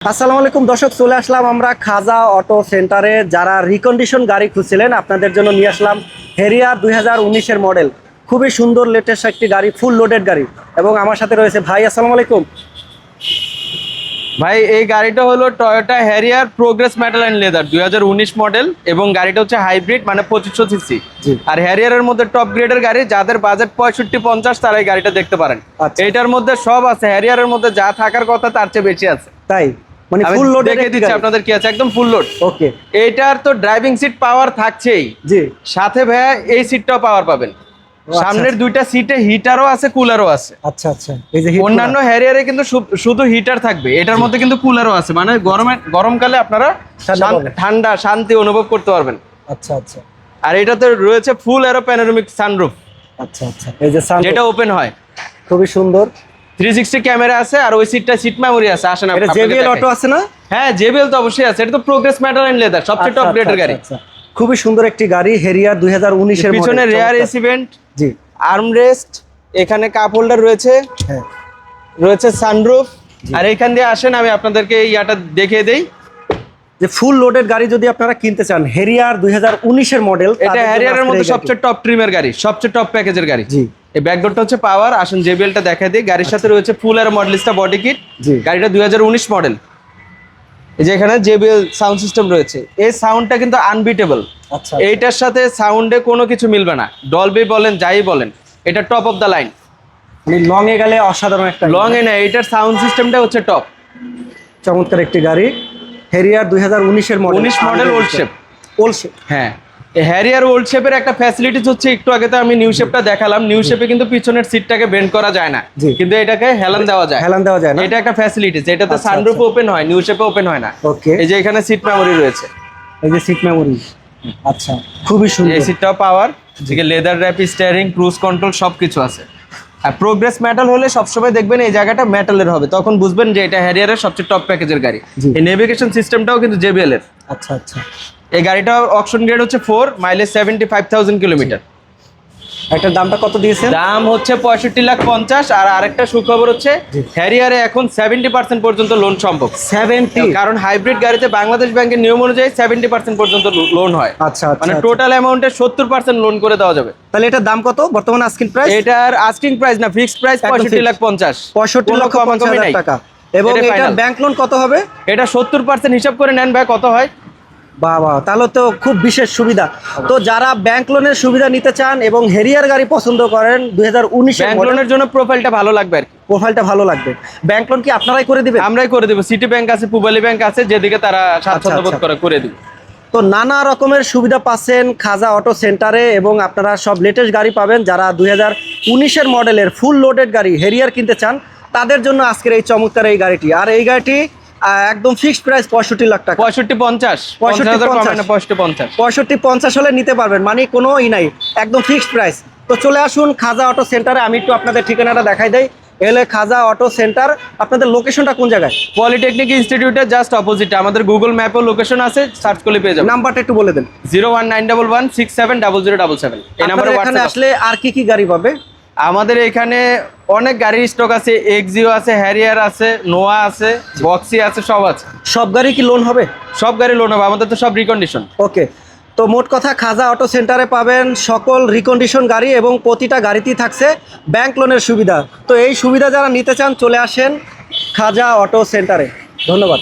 আসসালামু আলাইকুম দর্শক চলে আসলাম আমরা খাজা অটো সেন্টারে। যারা রিকন্ডিশন গাড়ি খুঁজছিলেন আপনাদের জন্য নিয়ে আসলাম হেরিয়ার দুই হাজার উনিশের মডেল। খুবই সুন্দর লেটেস্ট একটি গাড়ি ফুল লোডেড গাড়ি। এবং আমার সাথে রয়েছে ভাই আসসালামু আলাইকুম। ভাই এই গাড়িটা হলো Toyota Harrier progress metal and leather দু হাজার উনিশ মডেল। এবং গাড়িটা হচ্ছে হাইব্রিড মানে পঁচিশশো সিসি। আর হ্যারিয়ারের মধ্যে টপ গ্রেডের গাড়ি যাদের বাজেট পঁয়ষট্টি পঞ্চাশ তারা এই গাড়িটা দেখতে পারেন। আচ্ছা। এইটার মধ্যে সব আছে। হ্যারিয়ারের মধ্যে যা থাকার কথা তার চেয়ে বেশি আছে। তাই? মানে ফুল লোডেড দেখে দিচ্ছি আপনাদের কি আছে একদম ফুল লোড ওকে এইটার তো ড্রাইভিং সিট পাওয়ার থাকছেই। জি। সাথে ভাইয়া এই সিটটাও পাওয়ার পাবেন। আচ্ছা, সামনের দুইটা সিটে হিটারও আছে কুলারও আছে। আচ্ছা আচ্ছা। এই যে অন্যান্য হ্যারিয়ারে কিন্তু শুধু হিটার থাকবে। এটার মধ্যে কিন্তু কুলারও আছে। মানে গরমে গরমকালে আপনারা ঠান্ডা শান্তি অনুভব করতে পারবেন। আচ্ছা আচ্ছা। আর এটাতে রয়েছে ফুল এরো প্যানোরামিক সানরুফ আচ্ছা আচ্ছা। এই যে সান যেটা ওপেন হয়। খুবই সুন্দর। থ্রি সিক্সটি ক্যামেরা আছে আর ওই সিটটা সিট মেমোরি আছে আসেন এটা জেবিএল অটো আছে না? হ্যাঁ জেবিএল তো অবশ্যই আছে এটা তো প্রোগ্রেস এন্ড লেদার সবচেয়ে আচ্ছা, টপ আচ্ছা, গ্রেডের গাড়ি। আচ্ছা, আচ্ছা। খুবই সুন্দর একটি গাড়ি হেরিয়ার দুই হাজার উনিশের পিছনে রেয়ার এসি ভেন্ট জি। আর্মরেস্ট এখানে কাপ হোল্ডার রয়েছে হ্যাঁ। রয়েছে সানরুফ আর এখান দিয়ে আসেন আমি আপনাদেরকে ইয়াটা দেখিয়ে দেই। যে ফুল লোডেড গাড়ি যদি আপনারা কিনতে চান হেরিয়ার দুই হাজার উনিশের মডেল এটা হ্যারিয়ারের মধ্যে সবচেয়ে টপ ট্রিমের গাড়ি সবচেয়ে টপ প্যাকেজের গাড়ি। জি। এই ব্যাকডোরটা হচ্ছে পাওয়ার আসুন জেবিএলটা দেখা দিই। গাড়ির সাথে রয়েছে ফুল আর মডেলিস্টা বডি কিট। গাড়িটা দু হাজার উনিশ মডেল এই যে এখানে জেবিএল সাউন্ড সিস্টেম রয়েছে। এই সাউন্ডটা কিন্তু আনবিটেবল আচ্ছা এইটার সাথে সাউন্ডে কোনো কিছু মিলবে না। ডলবি বলেন যাই বলেন এটা top of the line long এ গেলে অসাধারণ একটা লং এ না এটার সাউন্ড সিস্টেমটা হচ্ছে টপ চমৎকার একটি গাড়ি। হেরিয়ার দুই হাজার উনিশের model 19 model old shape। Old shape হ্যাঁ। হ্যারিয়ার ওল্ড শেপের একটা ফ্যাসিলিটিস হচ্ছে একটু আগে তো আমি নিউ শেপটা দেখালাম। নিউ শেপে কিন্তু পিছনের সিটটাকে বেন্ড করা যায় না। কিন্তু এটাকে হেলান দেওয়া যায়। হেলান দেওয়া যায় না? এটা একটা ফ্যাসিলিটিস এটাতে আচ্ছা, সানরুফ ওপেন হয় নিউ শেপে ওপেন হয় না। ওকে এই যে এখানে সিট মেমোরি রয়েছে। এই যে সিট মেমোরি আচ্ছা খুবই সুন্দর। এই সিটটাও পাওয়ার দিকে leather wrap steering cruise control সবকিছু আছে। আর প্রোগ্রেস মেটাল হলে সবসময় দেখবেন এই জায়গাটা মেটালের হবে। তখন বুঝবেন যে এটা হ্যারিয়ারের সবচেয়ে টপ প্যাকেজের গাড়ি। এই নেভিগেশন সিস্টেমটাও কিন্তু জেবিএল এর আচ্ছা আচ্ছা। এই গাড়িটা অপশন গ্রেড হচ্ছে four mileage seventy five thousand kilometre এটার দামটা কত দিয়েছেন? দাম হচ্ছে পঁয়ষট্টি লাখ পঞ্চাশ আর আরেকটা সুখবর হচ্ছে। হ্যারিয়ারে এখন সেভেন্টি পার্সেন্ট পর্যন্ত লোন সম্ভব। সেভেন্টি কারণ হাইব্রিড গাড়িতে বাংলাদেশ ব্যাংকের নিয়ম অনুযায়ী সেভেন্টি পার্সেন্ট পর্যন্ত লোন হয়। আচ্ছা আচ্ছা মানে আচ্ছা। টোটাল অ্যামাউন্টের সত্তর পার্সেন্ট লোন করে দেওয়া যাবে। তাহলে এটার দাম কত? বর্তমানে আস্কিং প্রাইস এটার আস্কিং প্রাইস না ফিক্সড প্রাইস পঁয়ষট্টি। লাখ পঞ্চাশ। পঁয়ষট্টি লক্ষ পঞ্চাশ। টাকা। এবং এটা ব্যাংক লোন কত হবে? এটা সত্তর পার্সেন্ট হিসাব করে নেন ভাই কত হয়? বাবা তাহলে তো খুব বিশেষ সুবিধা। তো যারা ব্যাংক লোনের সুবিধা নিতে চান এবং হেরিয়ার গাড়ি পছন্দ করেন দুই হাজার ব্যাংক লোনের জন্য প্রোফাইলটা ভালো লাগবে আর প্রোফাইলটা ভালো লাগবে। ব্যাংক লোন কি আপনারাই করে দিবেন? আমরাই করে দেবো। সিটি ব্যাংক আছে পুবালি ব্যাংক আছে যেদিকে তারা স্বাচ্ছন্দ্য বোধ আচ্ছা। করে করে দিবে। তো নানা রকমের সুবিধা পাচ্ছেন খাজা অটো সেন্টারে এবং আপনারা সব লেটেস্ট গাড়ি পাবেন। যারা দুই হাজার উনিশের মডেলের ফুল লোডেড গাড়ি হেরিয়ার কিনতে চান তাদের জন্য আজকের এই চমৎকার এই গাড়িটি। আর এই গাড়িটি একদম ফিক্সড প্রাইস পঁয়ষট্টি লাখ টাকা। পঁয়ষট্টি পঞ্চাশ। পঁয়ষট্টি, পঞ্চাশ পঁয়ষট্টি পঞ্চাশ। হলে নিতে পারবেন মানে কোনো ই নাই একদম ফিক্সড প্রাইস তো চলে আসুন খাজা অটো সেন্টারে আমি একটু আপনাদের ঠিকানাটা দেখাই দেই। এলে খাজা অটো সেন্টার আপনাদের লোকেশনটা কোন জায়গায়? পলিটেকনিক ইনস্টিটিউটের জাস্ট অপোজিটে আমাদের গুগল ম্যাপেও লোকেশন আছে সার্চ করলে পেয়ে যাবেন। নাম্বারটা একটু বলে দেন। Zero one nine double one six seven double zero double seven. এই নাম্বারে এখানে আসলে আর কি কি গাড়ি পাবে? আমাদের এখানে অনেক গাড়ির স্টক আছে এক্সিও আছে হ্যারিয়ার আছে নোয়া আছে বক্সি আছে সব আছে। সব গাড়ি কি লোন হবে? সব গাড়ি লোন হবে আমাদের তো সব রিকন্ডিশন ওকে তো মোট কথা খাজা অটো সেন্টারে পাবেন সকল রিকন্ডিশন গাড়ি এবং প্রতিটা গাড়িতেই থাকছে ব্যাংক লোনের সুবিধা। তো এই সুবিধা যারা নিতে চান চলে আসেন খাজা অটো সেন্টারে ধন্যবাদ।